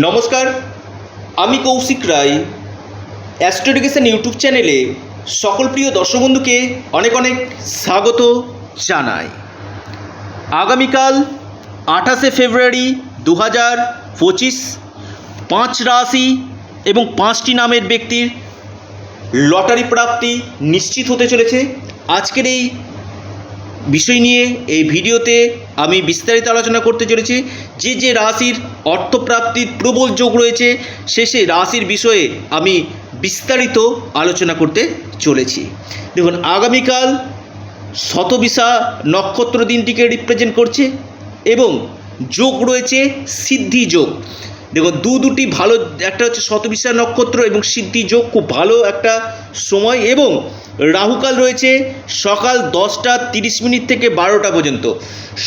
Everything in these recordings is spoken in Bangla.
নমস্কার, আমি কৌশিক রায়। অ্যাস্ট্রোডিকেশন ইউটিউব চ্যানেলে সকল প্রিয় দর্শক বন্ধুকে অনেক অনেক স্বাগত জানাই। আগামীকাল আঠাশে ফেব্রুয়ারি দু হাজার পঁচিশ, পাঁচ রাশি এবং পাঁচটি নামের ব্যক্তির লটারি প্রাপ্তি নিশ্চিত হতে চলেছে। আজকের এই বিষয় নিয়ে, এই ভিডিওতে আমি বিস্তারিত আলোচনা করতে চলেছি। যে যে রাশির অর্থপ্রাপ্তির প্রবল যোগ রয়েছে। শেষে রাশির বিষয়ে আমি বিস্তারিত আলোচনা করতে চলেছি। দেখুন, আগামীকাল শতবিশা নক্ষত্র দিনটিকে রিপ্রেজেন্ট করছে এবং যোগ রয়েছে সিদ্ধি যোগ। দেখুন দু দুটি ভালো, একটা হচ্ছে শতবিশা নক্ষত্র এবং সিদ্ধি যোগ, খুব ভালো একটা সময়। এবং রাহুকাল রয়েছে সকাল দশটা তিরিশ মিনিট থেকে বারোটা পর্যন্ত।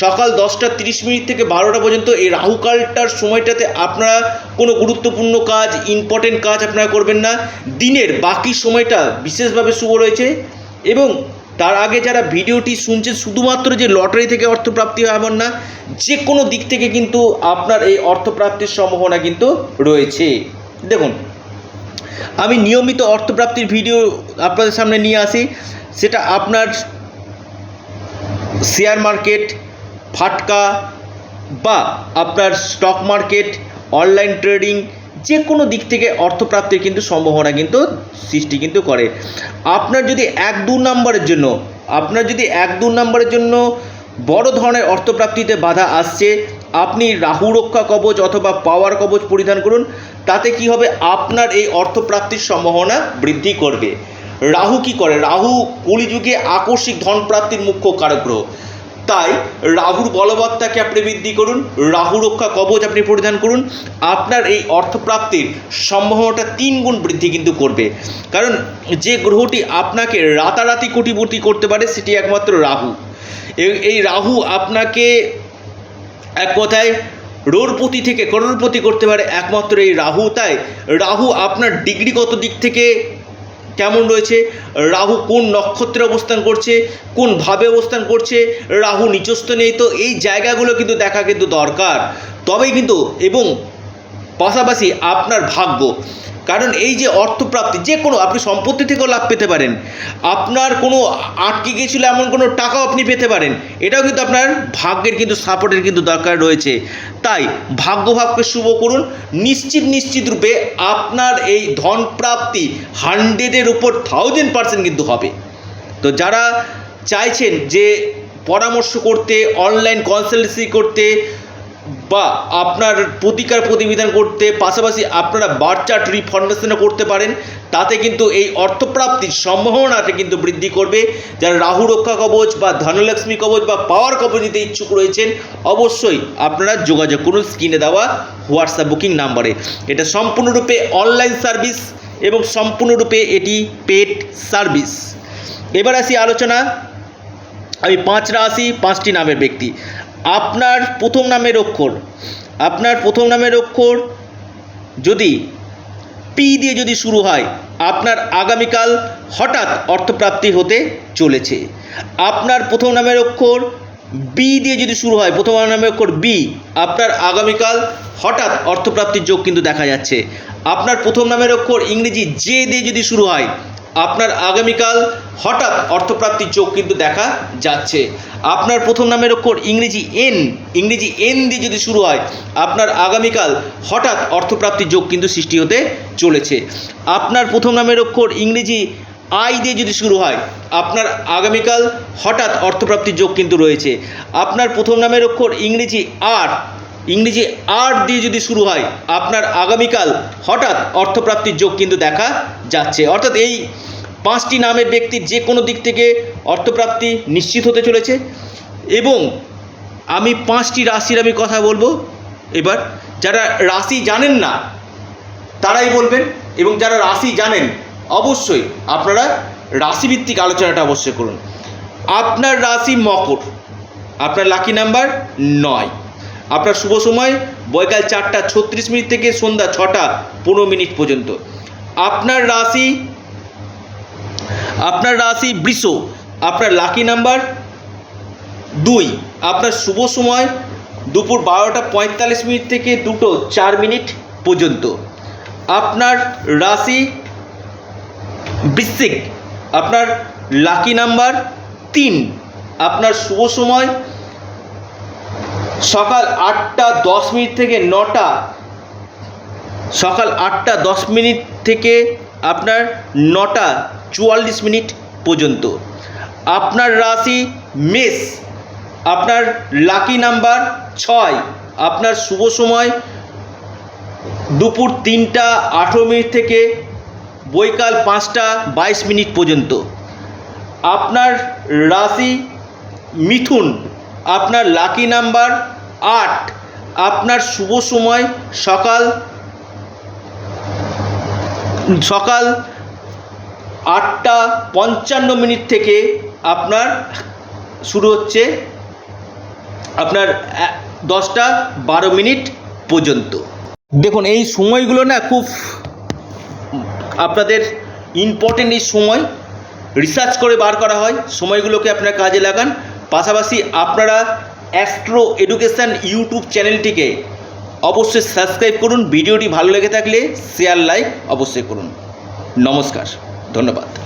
সকাল দশটা তিরিশ মিনিট থেকে বারোটা পর্যন্ত এই রাহুকালটার সময়টাতে আপনারা কোনো গুরুত্বপূর্ণ কাজ ইম্পর্টেন্ট কাজ আপনারা করবেন না। দিনের বাকি সময়টা বিশেষভাবে শুভ রয়েছে। এবং তার আগে যারা ভিডিওটি শুনছেন, শুধুমাত্র যে লটারি থেকে অর্থপ্রাপ্তি হয় এমন না, যে কোনো দিক থেকে কিন্তু আপনার এই অর্থপ্রাপ্তির সম্ভাবনা কিন্তু রয়েছে। দেখুন, আমি নিয়মিত অর্থপ্রাপ্তির ভিডিও আপনাদের সামনে নিয়ে আসি। সেটা আপনার শেয়ার মার্কেট, ফাটকা বা আপনার স্টক মার্কেট, অনলাইন ট্রেডিং যে কোনো দিক থেকে অর্থপ্রাপ্তির কিন্তু সম্ভাবনা কিন্তু সৃষ্টি কিন্তু করে। আপনার যদি এক দু নম্বরের জন্য, আপনার যদি এক দু নম্বরের জন্য বড় ধরনের অর্থপ্রাপ্তিতে বাধা আসছে, আপনি রাহু রক্ষা কবচ অথবা পাওয়ার কবচ পরিধান করুন, তাতে কি হবে? আপনার এই অর্থপ্রাপ্তির সম্ভাবনা বৃদ্ধি করবে। রাহু কি করে? রাহু কলিযুগে আকস্মিক ধন প্রাপ্তির মুখ্য কারক গ্রহ। তাই রাহুর বলবত্তাকে আপনি বৃদ্ধি করুন, রাহু রক্ষা কবচ আপনি পরিধান করুন। আপনার এই অর্থপ্রাপ্তির সম্ভাবনাটা তিন গুণ বৃদ্ধি কিন্তু করবে। কারণ যে গ্রহটি আপনাকে রাতারাতি কোটিপতি করতে পারে সেটি একমাত্র রাহু। এই- রাহু আপনাকে এক কথায় রোরপতি থেকে করোড়পতি করতে পারে একমাত্র এই রাহু। তাই রাহু আপনার ডিগ্রিগত দিক থেকে কেমন রয়েছে? রাহু কোন নক্ষত্রে অবস্থান করছে? কোন ভাবে অবস্থান করছে? রাহু নিচস্থ নেই, তো এই জায়গাগুলো কিন্তু দেখা কিন্তু দরকার। তবেই কিন্তু এবং পাশাপাশি আপনার ভাগ্য। কারণ এই যে অর্থপ্রাপ্তি, যে কোনো, আপনি সম্পত্তি থেকেও লাভ পেতে পারেন। আপনার কোনো আটকে গিয়েছিল এমন কোনো টাকাও আপনি পেতে পারেন। এটাও কিন্তু আপনার ভাগ্যের কিন্তু সাপোর্টের কিন্তু দরকার রয়েছে। তাই ভাগ্যভাবকে শুভ করুন। নিশ্চিত নিশ্চিত রূপে আপনার এই ধন প্রাপ্তি হান্ড্রেডের উপর থাউজেন্ড পার্সেন্ট কিন্তু হবে। তো যারা চাইছেন যে পরামর্শ করতে অনলাইন কনসালটেন্সি করতে বা আপনার প্রতিকার প্রতিবিধান করতে পাশাপাশি আপনারা বার্চার্ট রিফর্মেশনও করতে পারেন, তাতে কিন্তু এই অর্থপ্রাপ্তির সম্ভাবনাটা কিন্তু বৃদ্ধি করবে। যারা রাহু রক্ষা কবচ বা ধনলক্ষ্মী কবচ বা পাওয়ার কবচ নিতে ইচ্ছুক রয়েছেন, অবশ্যই আপনারা যোগাযোগ করুন স্ক্রিনে দেওয়া হোয়াটসঅ্যাপ বুকিং নাম্বারে। এটা সম্পূর্ণরূপে অনলাইন সার্ভিস এবং সম্পূর্ণরূপে এটি পেড সার্ভিস। এবার আসি আলোচনা। আমি পাঁচ রাশি, পাঁচটি নামের ব্যক্তি। আপনার প্রথম নামের অক্ষর, আপনার প্রথম নামের অক্ষর যদি পি দিয়ে যদি শুরু হয়, আপনার আগামীকাল হঠাৎ অর্থপ্রাপ্তি হতে চলেছে। আপনার প্রথম নামের অক্ষর বি দিয়ে যদি শুরু হয়, প্রথম নামের অক্ষর বি আপনার আগামীকাল হঠাৎ অর্থপ্রাপ্তির যোগ কিন্তু দেখা যাচ্ছে। আপনার প্রথম নামের অক্ষর ইংরেজি জে দিয়ে যদি শুরু হয় আপনার আগামীকাল হঠাৎ অর্থপ্রাপ্তির যোগ কিন্তু দেখা যাচ্ছে। আপনার প্রথম নামের অক্ষর ইংরেজি এন ইংরেজি এন দিয়ে যদি শুরু হয়, আপনার আগামীকাল হঠাৎ অর্থপ্রাপ্তির যোগ কিন্তু সৃষ্টি হতে চলেছে। আপনার প্রথম নামের অক্ষর ইংরেজি আই দিয়ে যদি শুরু হয়, আপনার আগামীকাল হঠাৎ অর্থপ্রাপ্তির যোগ কিন্তু রয়েছে। আপনার প্রথম নামের অক্ষর ইংরেজি আর ইংরেজি আর্ট দিয়ে যদি শুরু হয়, আপনার আগামীকাল হঠাৎ অর্থপ্রাপ্তির যোগ কিন্তু দেখা যাচ্ছে। অর্থাৎ এই পাঁচটি নামের ব্যক্তির যে কোনো দিক থেকে অর্থপ্রাপ্তি নিশ্চিত হতে চলেছে। এবং আমি পাঁচটি রাশির আমি কথা বলব। এবার যারা রাশি জানেন না, তারাই বলবেন এবং যারা রাশি জানেন, অবশ্যই আপনারা রাশিভিত্তিক আলোচনাটা অবশ্যই করুন। আপনার রাশি মকর, আপনার লাকি নাম্বার নয়। আপনার শুভ সময় বৈকাল চারটা ছত্রিশ মিনিট থেকে সন্ধ্যা ছটা পনেরো মিনিট পর্যন্ত। আপনার রাশি আপনার রাশি বৃষ, আপনার লাকি নাম্বার দুই, আপনার শুভ সময় দুপুর বারোটা পঁয়তাল্লিশ মিনিট থেকে দুটো চার মিনিট পর্যন্ত। আপনার রাশি বৃশ্চিক, আপনার লাকি নাম্বার তিন, আপনার শুভ সময় সকাল আটটা দশ মিনিট থেকে নটা, সকাল আটটা দশ মিনিট থেকে আপনার নটা চুয়াল্লিশ মিনিট পর্যন্ত। আপনার রাশি মেষ, আপনার লাকি নাম্বার ছয়, আপনার শুভ সময় দুপুর তিনটা আঠেরো মিনিট থেকে বৈকাল পাঁচটা বাইশ মিনিট পর্যন্ত। আপনার রাশি মিথুন, আপনার লাকি নাম্বার আট, আপনার শুভ সময় সকাল সকাল আটটা পঞ্চান্ন মিনিট থেকে আপনার শুরু হচ্ছে আপনার দশটা বারো মিনিট পর্যন্ত। দেখুন, এই সময়গুলো না খুব আপনাদের ইম্পর্টেন্ট এই সময়। রিসার্চ করে বার করা হয়, সময়গুলোকে আপনার কাজে লাগান। পাশাপাশি আপনারা অ্যাস্ট্রো এডুকেশান ইউটিউব চ্যানেলটিকে অবশ্যই সাবস্ক্রাইব করুন ভিডিওটি ভালো লেগে থাকলে শেয়ার লাইক অবশ্যই করুন। নমস্কার ধন্যবাদ।